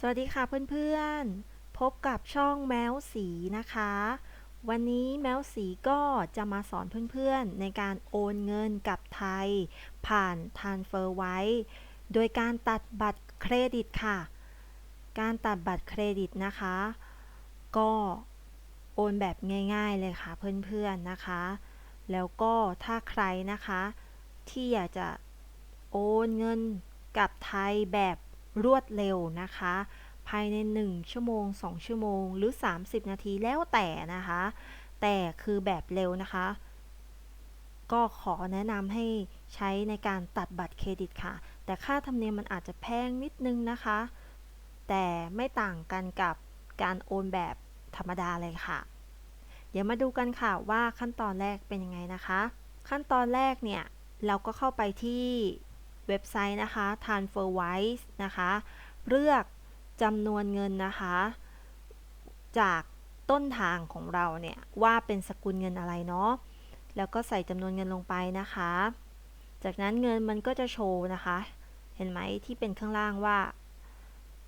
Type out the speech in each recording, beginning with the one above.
สวัสดีค่ะเพื่อนๆ พบกับช่องแมวสีนะคะ วันนี้แมวสีก็จะมาสอนเพื่อนๆ ในการโอนเงินกับไทย ผ่าน Transfer ไว้ โดยการตัดบัตรเครดิตค่ะ การตัดบัตรเครดิตนะคะ ก็โอนแบบง่าย ๆเลยค่ะเพื่อนๆนะคะ แล้วก็ถ้าใครนะคะ ที่อยากจะโอนเงินกับไทยแบบ รวดเร็วนะคะ ภายใน 1 ชั่วโมง 2 ชั่วโมง หรือ 30 นาทีแล้วแต่นะคะ แต่คือแบบเร็วนะคะ ก็ขอแนะนำให้ใช้ในการตัดบัตรเครดิตค่ะ แต่ค่าธรรมเนียมมันอาจจะแพงนิดนึงนะคะ แต่ไม่ต่างกันกับการโอนแบบธรรมดาเลยค่ะ เดี๋ยวมาดูกันค่ะว่าขั้นตอนแรกเป็นยังไงนะคะ ขั้นตอนแรกเนี่ยเราก็เข้าไปที่ เว็บไซต์นะคะ TransferWise นะคะ เลือกจำนวนเงินนะคะ จากต้นทางของเราเนี่ยว่าเป็นสกุลเงินอะไรเนาะ แล้วก็ใส่จำนวนเงินลงไปนะคะ จากนั้นเงินมันก็จะโชว์นะคะ เห็นไหมที่เป็นข้างล่างว่า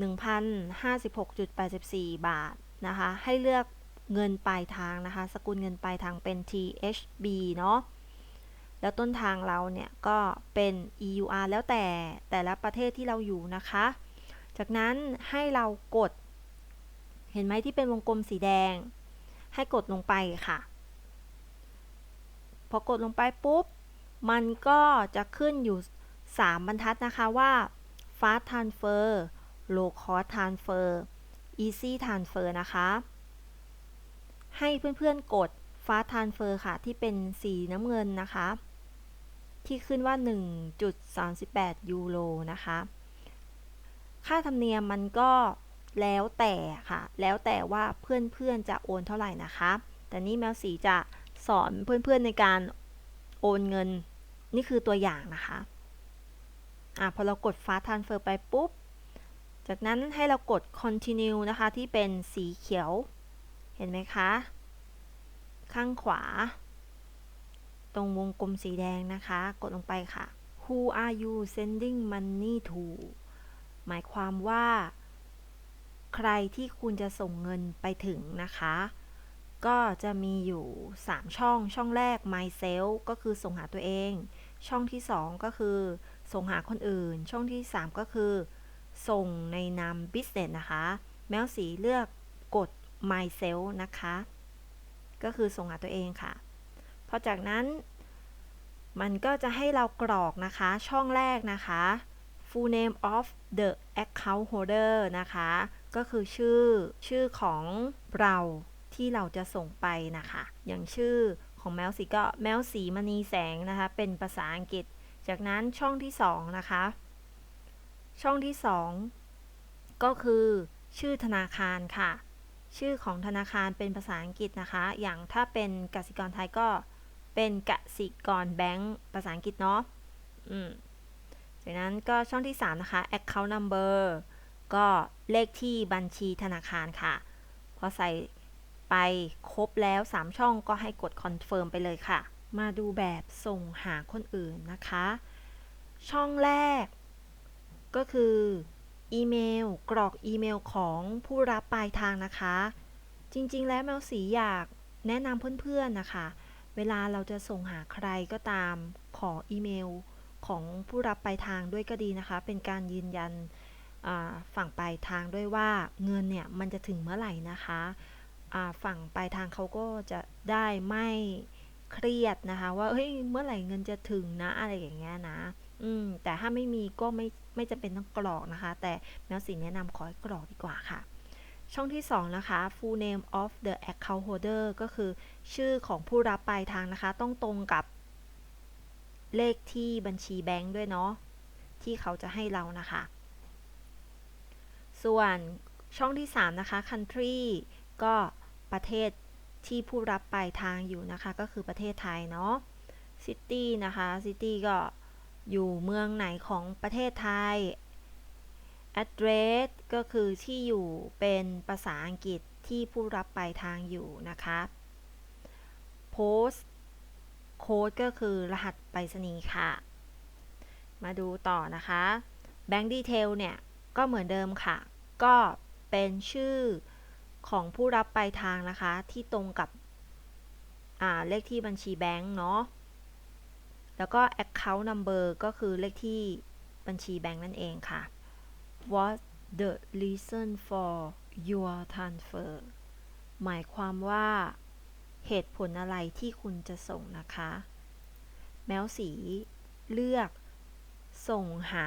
1,056.84 บาทนะคะ ให้เลือกเงินปลายทางนะคะ สกุลเงินปลายทางเป็น THB เนาะ แล้วต้นทางเราเนี่ยก็เป็น EUR แล้วแต่แต่ละประเทศที่เราอยู่นะคะ จากนั้นให้เรากด เห็นไหมที่เป็นวงกลมสีแดง ให้กดลงไปค่ะ พอกดลงไปปุ๊บ มันก็จะขึ้นอยู่ 3 บรรทัดนะคะว่า fast transfer low cost transfer easy transfer นะคะ ให้เพื่อนๆกด fast transfer ค่ะที่เป็นสีน้ำเงินนะคะ ที่ขึ้นว่า 1.38 ยูโรนะคะ ค่าธรรมเนียมมันก็แล้วแต่ค่ะ แล้วแต่ว่าเพื่อนๆจะโอนเท่าไหร่นะคะ แต่นี่แมวสีจะสอนเพื่อนๆในการโอนเงิน นี่คือตัวอย่างนะคะอะพอเรากด fast transfer ไปปุ๊บ จากนั้นให้เรากด continue นะคะ ที่เป็นสีเขียว เห็นไหมคะ ข้างขวา ตรงวงกลมสีแดงนะคะ กดลงไปค่ะ Who are you sending money to หมายความว่า ใครที่คุณจะส่งเงินไปถึงนะคะ ก็จะมีอยู่ 3 ช่อง ช่องแรก myself ก็คือส่งหาตัวเอง ช่องที่ 2 ก็คือส่งหาคนอื่น ช่องที่ 3 ก็คือ ส่งในนาม business นะคะ แมวสีเลือกกด myself นะคะ ก็คือส่งหาตัวเองค่ะ อจากนั้นมันก็จะให้เรากรอกนะคะช่องแรกนะคะ full name of the account holder นะคะ ก็คือชื่อชื่อของเราที่เราจะส่งไปนะคะ อย่างชื่อของแมวสีก็แมวสีมณีแสงนะคะ เป็นภาษาอังกฤษ จากนั้นช่องที่ 2 นะคะ ช่องที่ 2 ก็คือชื่อธนาคารค่ะ ชื่อของธนาคารเป็นภาษาอังกฤษนะคะ อย่างถ้าเป็นกสิกรไทยก็ เป็นกสิกรแบงก์ภาษาอังกฤษเนาะอืมจากนั้นก็ช่องที่ 3 นะคะ account number ก็เลขที่บัญชีธนาคารค่ะ พอใส่ไปครบแล้ว 3 ช่องก็ให้กด confirm ไปเลยค่ะ มาดูแบบส่งหาคนอื่นนะคะ ช่องแรก ก็คืออีเมลกรอกอีเมลของผู้รับปลายทางนะคะ จริงๆ แล้วแมวสีอยากแนะนำเพื่อนๆนะคะ เวลาเราจะส่งหาใครก็ตามขออีเมลของผู้รับปลายทางด้วยก็ดีนะคะ เป็นการยืนยันฝั่งปลายทางด้วยว่าเงินเนี่ยมันจะถึงเมื่อไหร่นะคะฝั่งปลายทางเขาก็จะได้ไม่เครียดนะคะ ว่าเฮ้ยเมื่อไหร่เงินจะถึงนะอะไรอย่างเงี้ยนะ อืมแต่ถ้าไม่มีก็ไม่ไม่จำเป็นต้องกรอกนะคะ แต่แมวสีแนะนำขอให้กรอกดีกว่าค่ะ ช่องที่ 2 นะคะ full name of the account holder ก็คือชื่อของผู้รับปลายทางนะคะ ต้องตรงกับเลขที่บัญชีแบงค์ด้วยเนาะที่เขาจะให้เรานะคะ ส่วนช่องที่ 3 นะคะ country ก็ประเทศที่ผู้รับปลายทางอยู่นะคะ ก็คือประเทศไทยเนาะ city นะคะ city ก็อยู่เมืองไหนของประเทศไทย address ก็คือที่อยู่เป็นภาษาอังกฤษที่ผู้รับปลายทางอยู่นะคะ post โค้ดก็คือรหัสไปรษณีย์ค่ะ มาดูต่อนะคะ Bank Detail เนี่ย ก็เหมือนเดิมค่ะ ก็เป็นชื่อของผู้รับปลายทางนะคะ ที่ตรงกับเลขที่บัญชีแบงก์เนาะ แล้วก็ account number ก็คือเลขที่บัญชีแบงก์นั่นเองค่ะ What the reason for your transfer หมายความว่าเหตุผลอะไรที่คุณจะส่งนะคะ แมวสีเลือกส่งหา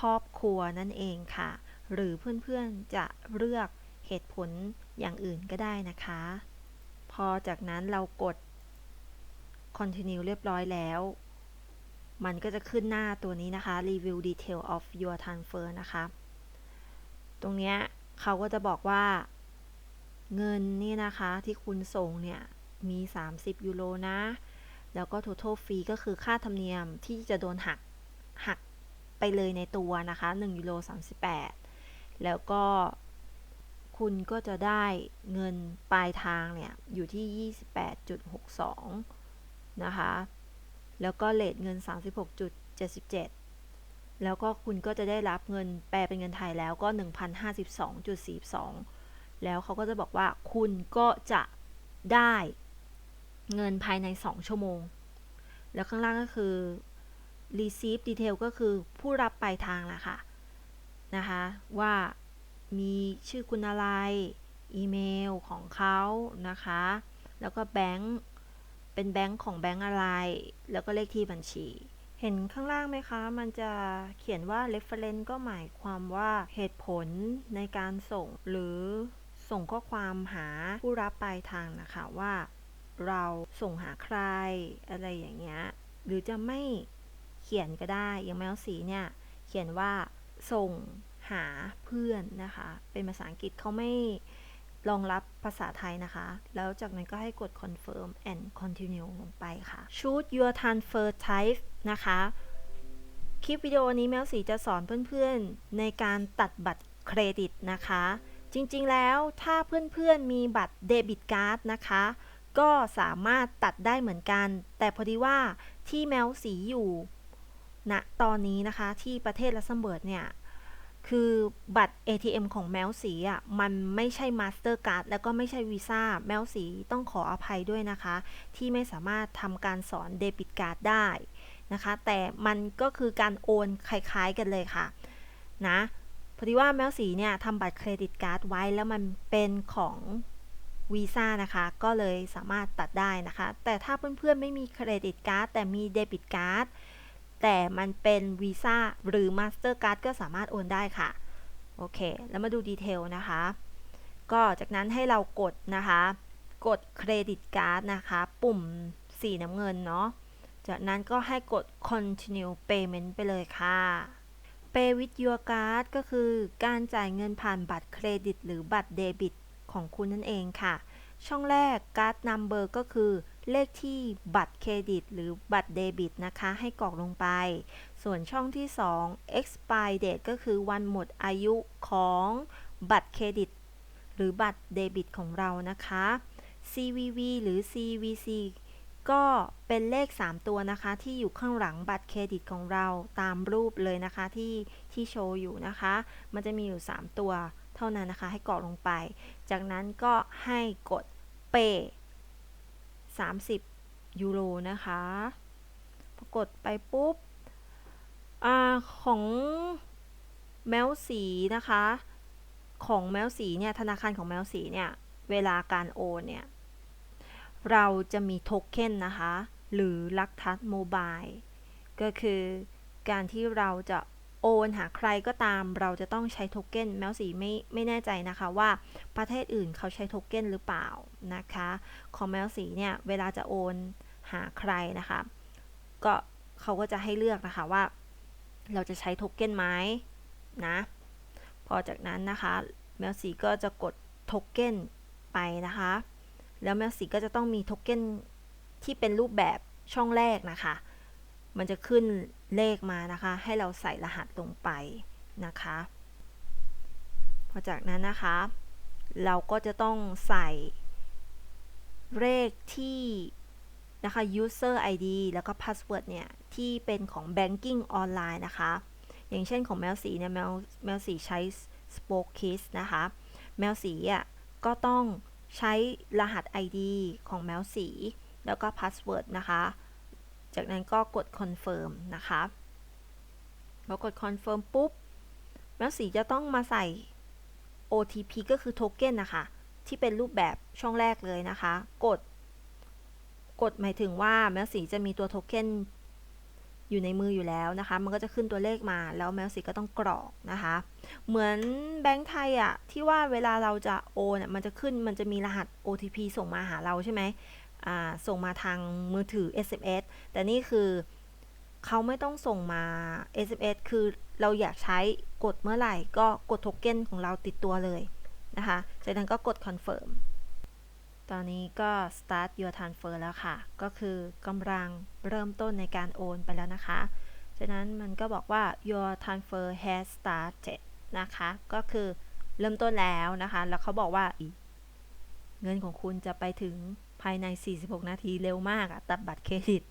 ครอบครัวนั่นเองค่ะ หรือเพื่อนๆจะเลือกเหตุผลอย่างอื่นก็ได้นะคะ พอจากนั้นเรากด continue เรียบร้อยแล้ว มันก็จะขึ้นหน้าตัวนี้นะคะ review detail of your transfer นะคะ ตรงเนี้ยเขาก็จะบอกว่า เงินนี่นะคะที่คุณส่งเนี่ย มี 30 ยูโรนะ แล้วก็ total fee ก็คือค่าธรรมเนียมที่จะโดนหัก หักไปเลยในตัวนะคะ 1 ยูโร 38 แล้วก็คุณก็จะได้เงินปลายทางเนี่ย อยู่ที่ 28.62 นะคะ แล้วก็เลทเงิน 36.77 แล้วก็คุณก็จะได้รับเงินแปลเป็นเงินไทยแล้วก็ 1,052.42 แล้วเขาก็จะบอกว่าคุณก็จะได้เงินภายใน 2 ชั่วโมง แล้วข้างล่างก็คือ receive detail ก็คือผู้รับปลายทางแหละค่ะนะคะว่ามีชื่อคุณอะไร อีเมลของเขานะคะ แล้วก็แบงค์ เป็นแบงค์ของแบงค์อะไร แล้วก็เลขที่บัญชี เห็นข้างล่างไหมคะ มันจะเขียนว่า reference ก็หมายความว่าเหตุผลในการส่ง หรือส่งข้อความหาผู้รับปลายทางนะคะว่า เราส่งหาใครอะไรอย่างเงี้ย หรือจะไม่เขียนก็ได้ อย่างแมวสีเนี่ย เขียนว่าส่งหาเพื่อนนะคะ เป็นภาษาอังกฤษเขาไม่ รองรับภาษาไทยนะคะ แล้วจากนั้นก็ให้กด confirm and continue ลงไปค่ะ choose your transfer type นะคะ คลิปวิดีโอนี้แมวสีจะสอนเพื่อนๆ ในการตัดบัตรเครดิตนะคะ จริงๆแล้วถ้าเพื่อนๆ มีบัตรเดบิตการ์ดนะคะ ก็สามารถตัดได้เหมือนกัน แต่พอดีว่าที่แมวสีอยู่ณนะตอนนี้นะคะที่ประเทศลักเซมเบิร์กเนี่ย คือบัตร ATM ของแมวสีอะมันไม่ใช่มาสเตอร์การ์ดแล้วก็ไม่ใช่วีซ่าแมวสีต้องขออภัยด้วยนะคะ ที่ไม่สามารถทำการสอนเดบิตการ์ดได้นะคะ แต่มันก็คือการโอนคล้ายๆกันเลยค่ะ นะพอดีว่าแมวสีเนี่ยทำบัตรเครดิตการ์ดไว้แล้วมันเป็นของวีซ่านะคะ ก็เลยสามารถตัดได้นะคะ แต่ถ้าเพื่อนๆไม่มีเครดิตการ์ดแต่มีเดบิตการ์ด แต่มันเป็นวีซ่าหรือมาสเตอร์การ์ดก็สามารถโอนได้ค่ะ โอเค แล้วมาดูดีเทลนะคะ ก็จากนั้นให้เรากดนะคะ กดเครดิตการ์ดนะคะ ปุ่มสีน้ำเงินเนาะ จากนั้นก็ให้กด continue payment ไปเลยค่ะ pay with your card ก็คือการจ่ายเงินผ่านบัตรเครดิต หรือบัตรเดบิตของคุณนั่นเองค่ะ ช่องแรก card number ก็คือ เลขที่บัตรเครดิต หรือบัตรเดบิตนะคะ ให้กรอกลงไป ส่วนช่องที่ 2 expire date ก็คือวันหมดอายุของบัตรเครดิต หรือบัตรเดบิตของเรานะคะ CVV หรือ CVC ก็เป็นเลข 3 ตัวนะคะ ที่อยู่ข้างหลังบัตรเครดิตของเราตามรูปเลยนะคะที่ที่โชว์อยู่นะคะ มันจะมีอยู่ 3 ตัวเท่านั้นนะคะ ให้กรอกลงไป จากนั้นก็ให้กด Pay 30 ยูโรนะคะพอกดไปปุ๊บอของแมวสีนะคะ ของแมวสีเนี่ยธนาคารของแมวสีเนี่ยเวลาการโอนเนี่ยเราจะมีโทเค็นนะคะ หรือลักทัสโมบายก็คือการที่เราจะ นหาใครก็ตามเราจะต้องใช้โทเค็นแมวสีไม่ไม่แน่ใจนะคะว่าประเทศอื่นเขาใช้โทเค็นหรือเปล่านะคะของแมวสีเนี่ยเวลาจะโอนหาใครนะคะก็เขาก็จะให้เลือกนะคะว่า เราจะใช้โทเค็นไหมนะพอจากนั้นนะคะแมวสีก็จะกดโทเค็นไปนะคะ แล้วแมวสีก็จะต้องมีโทเค็นที่เป็นรูปแบบช่องแรกนะคะ มันจะขึ้น เลขมานะคะ ให้เราใส่รหัสลงไปนะคะ พอจากนั้นนะคะ เราก็จะต้องใส่เลขที่นะคะ user ID แล้วก็ password เนี่ยที่เป็นของ banking ออนไลน์นะคะ อย่างเช่นของแมวสีเนี่ยแมวแมวสีใช้ Spoke Kids นะคะ แมวสีอะก็ต้องใช้รหัส ID ของแมวสี แล้วก็ password นะคะ จากนั้นก็กด confirm นะคะพอกด confirm ปุ๊บแมวสีจะต้องมาใส่ OTP ก็คือโทเก้นนะคะ ที่เป็นรูปแบบช่องแรกเลยนะคะ กด กดหมายถึงว่าแมวสีจะมีตัวโทเก้นอยู่ในมืออยู่แล้วนะคะ มันก็จะขึ้นตัวเลขมา แล้วแมวสีก็ต้องกรอกนะคะ เหมือนแบงค์ไทยอะที่ว่าเวลาเราจะโอนมันจะขึ้น มันจะมีรหัส OTP ส่งมาหาเราใช่ไหม ส่งมาทางมือถือ SMS แต่นี่คือเขาไม่ต้องส่งมา SMS คือเราอยากใช้กดเมื่อไหร่ ก็กดโทเก้นของเราติดตัวเลยนะคะจากนั้นก็กด confirm ตอนนี้ก็ start your transfer แล้วค่ะ ก็คือกำลังเริ่มต้นในการโอนไปแล้วนะคะจากนั้นมันก็บอกว่า your transfer has started นะคะ ก็คือเริ่มต้นแล้วนะคะ แล้วเขาบอกว่าเงินของคุณจะไปถึงายใน 46 นาทีเร็วมากอะตัดบัตรเครดิต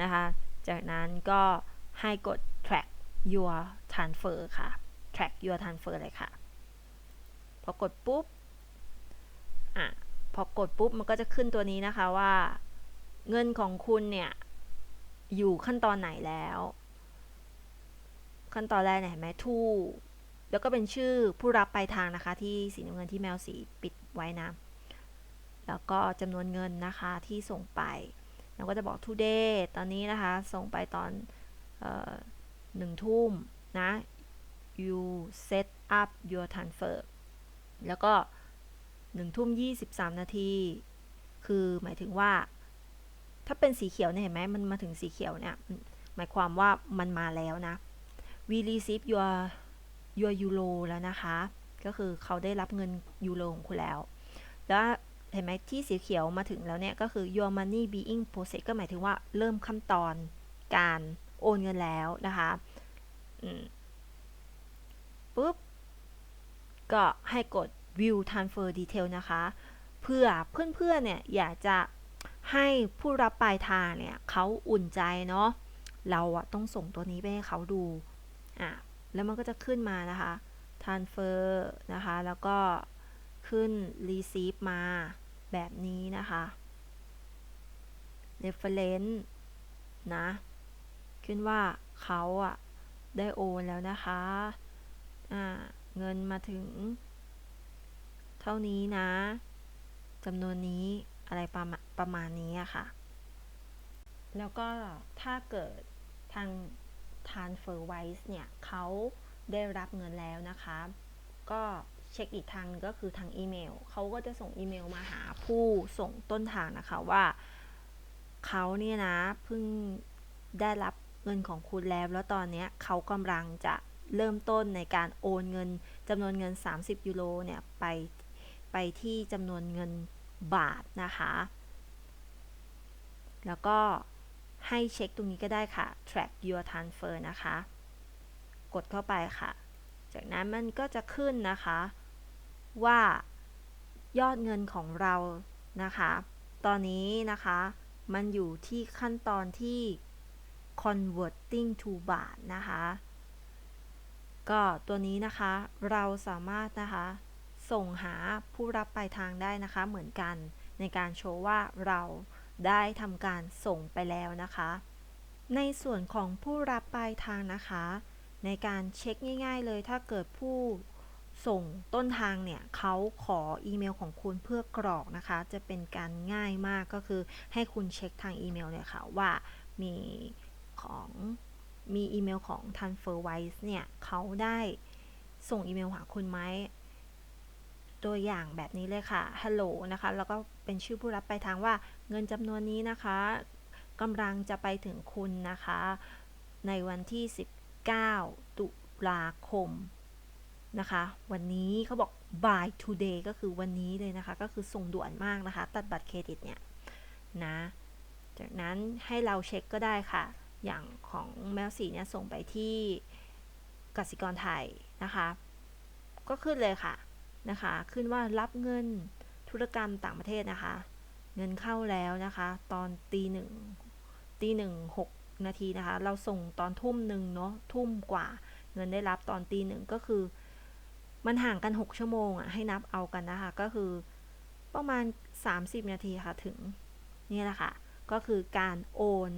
นะคะ จากนั้นก็ให้กด track your transfer ค่ะ track your transfer เลยค่ะ พอกดปุ๊บ อะ พอกดปุ๊บ มันก็จะขึ้นตัวนี้นะคะว่า เงินของคุณเนี่ย อยู่ขั้นตอนไหนแล้ว ขั้นตอนแรกเนี่ยเห็นไหมทูแล้วก็เป็นชื่อผู้รับปลายทางนะคะ ที่สีน้ำเงินที่แมวสีปิดไว้นะ แล้วก็จำนวนเงินนะคะที่ส่งไปแล้วก็จะบอก today ตอนนี้นะคะ ส่งไปตอนหนึ่งทุ่มนะ you set up your transfer แล้วก็หนึ่งทุ่มยี่สิบสามนาที คือหมายถึงว่า ถ้าเป็นสีเขียวเนี่ยเห็นไหมมันมาถึงสีเขียวเนี่ยหมายความว่ามันมาแล้วนะ we receive your your euro แล้วนะคะ ก็คือเขาได้รับเงินยูโรของคุณแล้ว แล้ว เห็นไหมที่สีเขียวมาถึงแล้วเนี่ย ก็คือ your money being processed ก็หมายถึงว่าเริ่มขั้นตอนการโอนเงินแล้วนะคะปุ๊บ ก็ให้กด view transfer detail นะคะ เพื่อเพื่อนๆเนี่ย อยากจะให้ผู้รับปลายทางเนี่ยเขาอุ่นใจเนาะเราอะต้องส่งตัวนี้ไปให้เขาดูอะแล้วมันก็จะขึ้นมานะคะ transfer นะคะ แล้วก็ขึ้น receive มา แบบนี้นะคะ reference นะ ขึ้นว่าเขาอะได้โอนแล้วนะคะอ่าเงินมาถึง เท่านี้นะจำนวนนี้อะไรประมาณประมาณนี้อะค่ะ แล้วก็ถ้าเกิดทาง TransferWise เนี่ยเขาได้รับเงินแล้วนะคะ ก็ เช็คอีกทางก็คือทางอีเมลเขาก็จะส่งอีเมลมาหาผู้ส่งต้นทางนะคะว่าเขาเนี่ยนะเพิ่งได้รับเงินของคุณแล้ว แล้วตอนนี้เขากำลังจะเริ่มต้นในการโอนเงินจำนวนเงิน 30 ยูโรเนี่ยไปไปที่จำนวนเงินบาทนะคะ แล้วก็ให้เช็คตรงนี้ก็ได้ค่ะ track your transfer นะคะ กดเข้าไปค่ะ จากนั้นมันก็จะขึ้นนะคะ ว่ายอดเงินของเรานะคะ ตอนนี้นะคะ มันอยู่ที่ขั้นตอนที่ converting to บาทนะคะ ก็ตัวนี้นะคะเราสามารถนะคะ ส่งหาผู้รับปลายทางได้นะคะ เหมือนกันในการโชว์ว่าเราได้ทำการส่งไปแล้วนะคะ ในส่วนของผู้รับปลายทางนะคะ ในการเช็คง่าย ๆ เลยถ้าเกิดผู้ ส่งต้นทางเนี่ยเขาขออีเมลของคุณเพื่อกรอกนะคะ จะเป็นการง่ายมากก็คือให้คุณเช็คทางอีเมลเนี่ยค่ะว่ามีของมีอีเมลของ TransferWise เนี่ยเขาได้ส่งอีเมลหาคุณไหมตัวอย่างแบบนี้เลยค่ะ hello นะคะ แล้วก็เป็นชื่อผู้รับปลายทางว่าเงินจำนวนนี้นะคะกำลังจะไปถึงคุณนะคะ ในวันที่ 19 ตุลาคม นะคะ วันนี้เขาบอก by today ก็คือวันนี้เลยนะคะ ก็คือส่งด่วนมากนะคะ ตัดบัตรเครดิตเนี่ยนะ จากนั้นให้เราเช็คก็ได้ค่ะ อย่างของแมวสีเนี่ยส่งไปที่กสิกรไทยนะคะ ก็ขึ้นเลยค่ะนะคะ ขึ้นว่ารับเงินธุรกรรมต่างประเทศนะคะ เงินเข้าแล้วนะคะ ตอนตีหนึ่งตีหนึ่งหกนาทีนะคะ เราส่งตอนทุ่มหนึ่งเนาะทุ่มกว่าเงินได้รับตอนตีหนึ่งก็คือ มันห่างกัน 6 ชั่วโมงอะให้นับเอากันนะคะ ก็คือประมาณ 30 นาทีค่ะถึงนี่แหละค่ะ ก็คือการโอน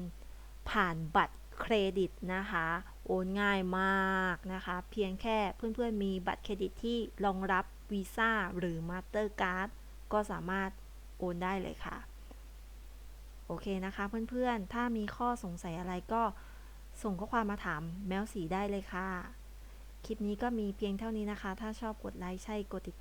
ผ่านบัตรเครดิตนะคะ โอนง่ายมากนะคะ เพียงแค่เพื่อนๆมีบัตรเครดิตที่รองรับวีซ่าหรือมาสเตอร์การ์ดก็สามารถโอนได้เลยค่ะ โอเคนะคะเพื่อนๆ ถ้ามีข้อสงสัยอะไรก็ส่งข้อความมาถามแมวสีได้เลยค่ะ คลิปนี้ก็มีเพียงเท่านี้นะคะ ถ้าชอบกดไลค์ใช่กดติดตาม